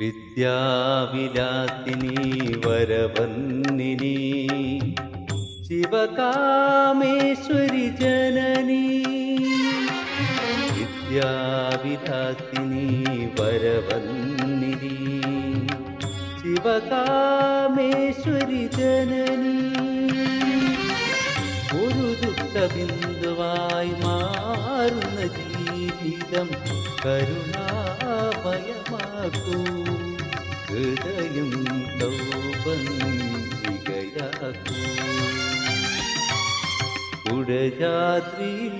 വിദ്യാവിലാസിനി വരവന്നിനി ശിവകാമേശ്വരി ജനനി. വിദ്യാവിലാസിനി വരവന്നിനി ശിവകാമേശ്വരി ജനനി. ഒരു ദുഃഖബിന്ദുവായി മാറുന്ന ജീവിതം കരുണാമയമാക്കൂ ഹൃദയം സൗപന്തികയാക്കൂ കുടജാദ്രിയിൽ